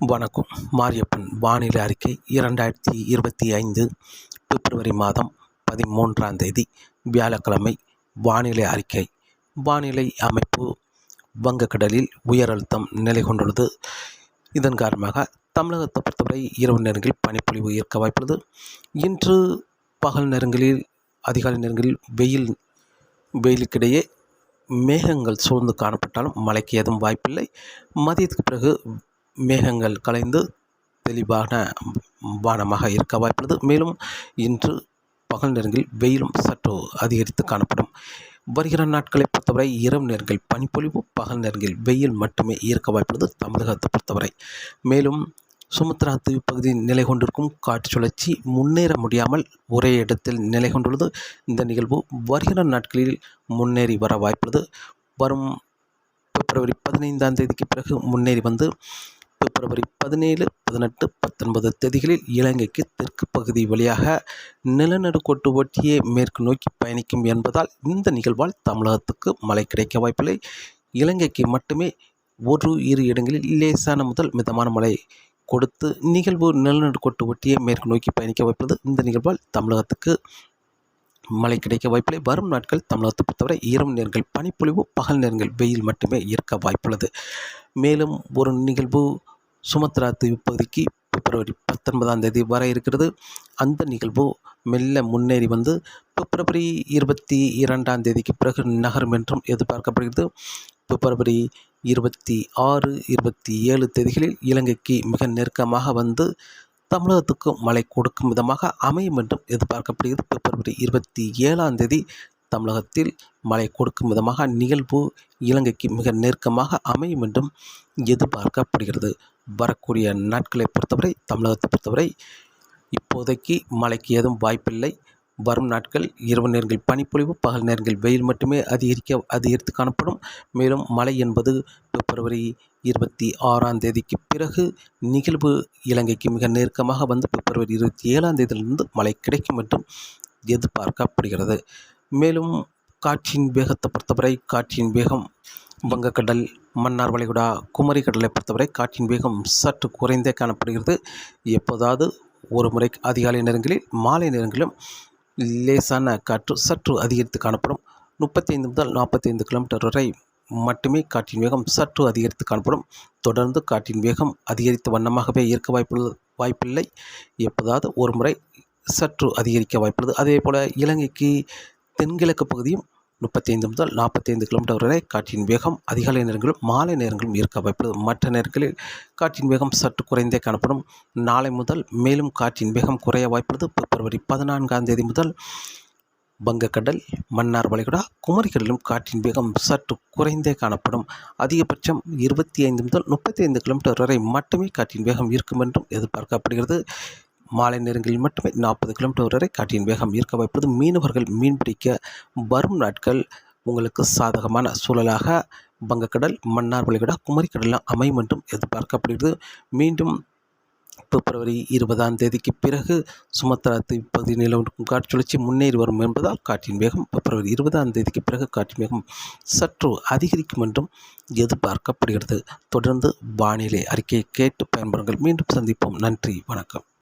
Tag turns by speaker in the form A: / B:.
A: வணக்கம். மாரியப்பன் வானிலை அறிக்கை இரண்டாயிரத்தி இருபத்தி ஐந்து பிப்ரவரி மாதம் பதிமூன்றாம் தேதி வியாழக்கிழமை. வானிலை அறிக்கை. வானிலை அமைப்பு வங்கக்கடலில் உயர் அழுத்தம் நிலை கொண்டுள்ளது. இதன் காரணமாக தமிழகத்தை பொறுத்தவரை இரவு நேரங்களில் பனிப்பொழிவு இருக்க வாய்ப்புள்ளது. இன்று பகல் நேரங்களில் அதிகாலை நேரங்களில் வெயில் வெயிலுக்கிடையே மேகங்கள் சூழ்ந்து காணப்பட்டாலும் மழைக்கு எதுவும் வாய்ப்பில்லை. மதியத்துக்கு பிறகு மேகங்கள் கலைந்து தெளிவான வானமாக இருக்க வாய்ப்புள்ளது. மேலும் இன்று பகல் நேரங்களில் வெயிலும் சற்று அதிகரித்து காணப்படும். வருகிற நாட்களை பொறுத்தவரை இரவு நேரங்கள் பனிப்பொழிவு பகல் நேரங்களில் வெயில் மட்டுமே இருக்க வாய்ப்புள்ளது தமிழகத்தை பொறுத்தவரை. மேலும் சுமுத்ரா தீவு பகுதியில் நிலை கொண்டிருக்கும் காற்று சுழற்சி முன்னேற முடியாமல் ஒரே இடத்தில் நிலை கொண்டுள்ளது. இந்த நிகழ்வு வருகிற நாட்களில் முன்னேறி வர வாய்ப்புள்ளது. வரும் பிப்ரவரி பதினைந்தாம் தேதிக்கு பிறகு முன்னேறி வந்து பிப்ரவரி பதினேழு பதினெட்டு பத்தொன்பது தேதிகளில் இலங்கைக்கு தெற்கு பகுதி வழியாக நிலநடுக்கோட்டு ஒட்டியே மேற்கு நோக்கி பயணிக்கும் என்பதால் இந்த நிகழ்வால் தமிழகத்துக்கு மழை கிடைக்க வாய்ப்பில்லை. இலங்கைக்கு மட்டுமே ஒரு இரு இடங்களில் லேசான முதல் மிதமான மழை கொடுத்து நிகழ்வு நிலநடுக்கோட்டு ஒட்டியே மேற்கு நோக்கி பயணிக்க வாய்ப்புள்ளது இந்த நிகழ்வால் தமிழகத்துக்கு மழை கிடைக்க வாய்ப்பில்லை. வரும் நாட்கள் தமிழகத்தை பொறுத்தவரை இரவு நேரங்கள் பனிப்பொழிவு பகல் நேரங்கள் வெயில் மட்டுமே இருக்க வாய்ப்புள்ளது. மேலும் ஒரு நிகழ்வு சுமத்ரா தீவு பிப்ரவரி பத்தொன்பதாம் தேதி வர இருக்கிறது. அந்த நிகழ்வு மெல்ல முன்னேறி வந்து பிப்ரவரி இருபத்தி இரண்டாம் தேதிக்கு பிறகு நகரும் என்றும் எதிர்பார்க்கப்படுகிறது. பிப்ரவரி இருபத்தி ஆறு இருபத்தி ஏழு தேதிகளில் இலங்கைக்கு மிக நெருக்கமாக வந்து தமிழகத்துக்கு மழை கொடுக்கும் விதமாக அமையும் என்றும் எதிர்பார்க்கப்படுகிறது. பிப்ரவரி இருபத்தி ஏழாம் தேதி தமிழகத்தில் மழை கொடுக்கும் விதமாக நிகழ்வு இலங்கைக்கு மிக நெருக்கமாக அமையும் என்றும் எதிர்பார்க்கப்படுகிறது. வரக்கூடிய நாட்களை பொறுத்தவரை தமிழகத்தை பொறுத்தவரை இப்போதைக்கு மழைக்கு ஏதும் வாய்ப்பில்லை. வரும் நாட்கள் இரவு நேரங்கள் பனிப்பொழிவு பகல் நேரங்கள் வெயில் மட்டுமே அதிகரிக்க அதிகரித்து காணப்படும். மேலும் மழை என்பது பிப்ரவரி இருபத்தி ஆறாம் தேதிக்கு பிறகு நிகழ்வு இலங்கைக்கு மிக நெருக்கமாக வந்து பிப்ரவரி இருபத்தி ஏழாம் தேதியிலிருந்து மழை கிடைக்கும் என்றும் எதிர்பார்க்கப்படுகிறது. மேலும் காற்றின் வேகத்தை பொறுத்தவரை காற்றின் வேகம் வங்கக்கடல் மன்னார் வளைகுடா குமரி கடலை பொறுத்தவரை காற்றின் வேகம் சற்று குறைந்தே காணப்படுகிறது. எப்போதாவது ஒரு முறை அதிகாலை நேரங்களில் மாலை நேரங்களிலும் லேசான காற்று சற்று அதிகரித்து காணப்படும். முப்பத்தைந்து முதல் நாற்பத்தைந்து கிலோமீட்டர் வரை மட்டுமே காற்றின் வேகம் சற்று அதிகரித்து காணப்படும். தொடர்ந்து காற்றின் வேகம் அதிகரித்த வண்ணமாகவே இருக்க வாய்ப்புள்ள வாய்ப்பில்லை. எப்போதாவது ஒரு முறை சற்று அதிகரிக்க வாய்ப்புள்ளது. அதே போல் இலங்கைக்கு தென்கிழக்கு பகுதியும் முப்பத்தைந்து முதல் நாற்பத்தைந்து கிலோமீட்டர் வரை காற்றின் வேகம் அதிகாலை நேரங்களும் மாலை நேரங்களும் இருக்க வாய்ப்புள்ளது. மற்ற நேரங்களில் காற்றின் வேகம் சற்று குறைந்தே காணப்படும். நாளை முதல் மேலும் காற்றின் வேகம் குறைய வாய்ப்புள்ளது. பிப்ரவரி பதினான்காம் தேதி முதல் வங்கக்கடல் மன்னார் வளைகுடா குமரிக்கடலும் காற்றின் வேகம் சற்று குறைந்தே காணப்படும். அதிகபட்சம் இருபத்தி ஐந்து முதல் முப்பத்தி ஐந்து கிலோமீட்டர் வரை மட்டுமே காற்றின் வேகம் இருக்கும் என்றும் எதிர்பார்க்கப்படுகிறது. மாலை நேரங்களில் மட்டுமே நாற்பது கிலோமீட்டர் வரை காற்றின் வேகம் இருக்க வைப்பது மீனவர்கள் மீன்பிடிக்க வரும் நாட்கள். உங்களுக்கு சாதகமான சூழலாக வங்கக்கடல் மன்னார் வளைகுடா குமரிக்கடலாம் அமையும் என்றும் எதிர்பார்க்கப்படுகிறது. மீண்டும் பிப்ரவரி இருபதாம் தேதிக்கு பிறகு சுமத்ரா தீப்பகுதி நிலவும் காற்று சுழற்சி முன்னேறி வரும் என்பதால் காற்றின் வேகம் பிப்ரவரி இருபதாம் தேதிக்கு பிறகு காற்றின் வேகம் சற்று அதிகரிக்கும் என்றும் எதிர்பார்க்கப்படுகிறது. தொடர்ந்து வானிலை அறிக்கையை கேட்டு பயன்படுங்கள் மீண்டும் சந்திப்போம். நன்றி. வணக்கம்.